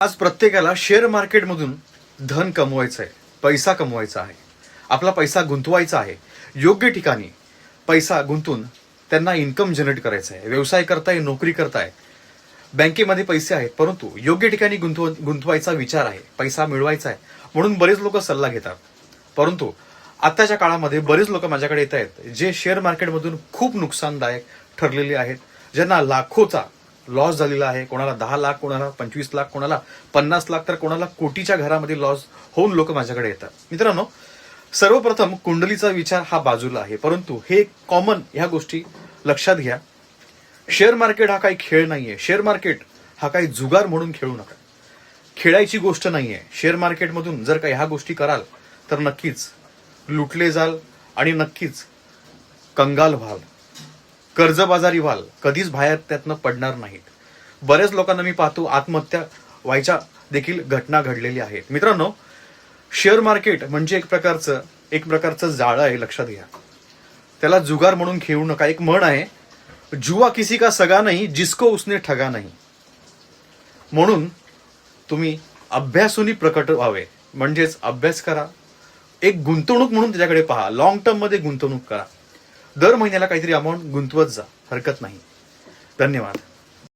आज प्रत्येकाला शेअर मार्केटमधून धन कमवायचं आहे पैसा कमवायचा आहे. आपला पैसा गुंतवायचा आहे. योग्य ठिकाणी पैसा गुंतून त्यांना इन्कम जनरेट करायचं आहे. व्यवसाय करताय नोकरी करताय बँकेमध्ये पैसे आहेत परंतु योग्य ठिकाणी गुंतव गुंतवायचा विचार आहे. पैसा मिळवायचा आहे. म्हणून बरेच लोक सल्ला घेतात. परंतु आत्ताच्या काळामध्ये बरेच लोक माझ्याकडे येत आहेत जे शेअर मार्केटमधून खूप नुकसानदायक ठरलेले आहेत ज्यांना लाखोचा लॉस झालेला आहे. कोणाला दहा लाख कोणाला पंचवीस लाख कोणाला पन्नास लाख तर कोणाला कोटीच्या घरामध्ये लॉस होऊन लोक माझ्याकडे येतात. मित्रांनो सर्वप्रथम कुंडलीचा विचार हा बाजूला आहे. परंतु हे कॉमन ह्या गोष्टी लक्षात घ्या. शेअर मार्केट हा काही खेळ नाहीये. शेअर मार्केट हा काही जुगार म्हणून खेळू नका. खेळायची गोष्ट नाहीये. शेअर मार्केटमधून जर का ह्या गोष्टी कराल तर नक्कीच लुटले जाल आणि नक्कीच कंगाल व्हाल. कर्जबाजारी व्हाल. कधीच बाहेर त्यातनं पडणार नाहीत. बऱ्याच लोकांना मी पाहतो आत्महत्या व्हायच्या देखील घटना घडलेल्या आहेत. मित्रांनो शेअर मार्केट म्हणजे एक प्रकारचं एक प्रकारचं जाळं आहे लक्षात घ्या. त्याला जुगार म्हणून खेळू नका. एक म्हण आहे जुआ किसी का सगा नाही जिसको उसने ठगा नाही. म्हणून तुम्ही अभ्यासूनी प्रकट व्हावे. म्हणजेच अभ्यास करा. एक गुंतवणूक म्हणून त्याच्याकडे पहा. लॉंग टर्ममध्ये गुंतवणूक करा. दर महिन्याला काहीतरी अमाऊंट गुंतवत जा. हरकत नाही. धन्यवाद.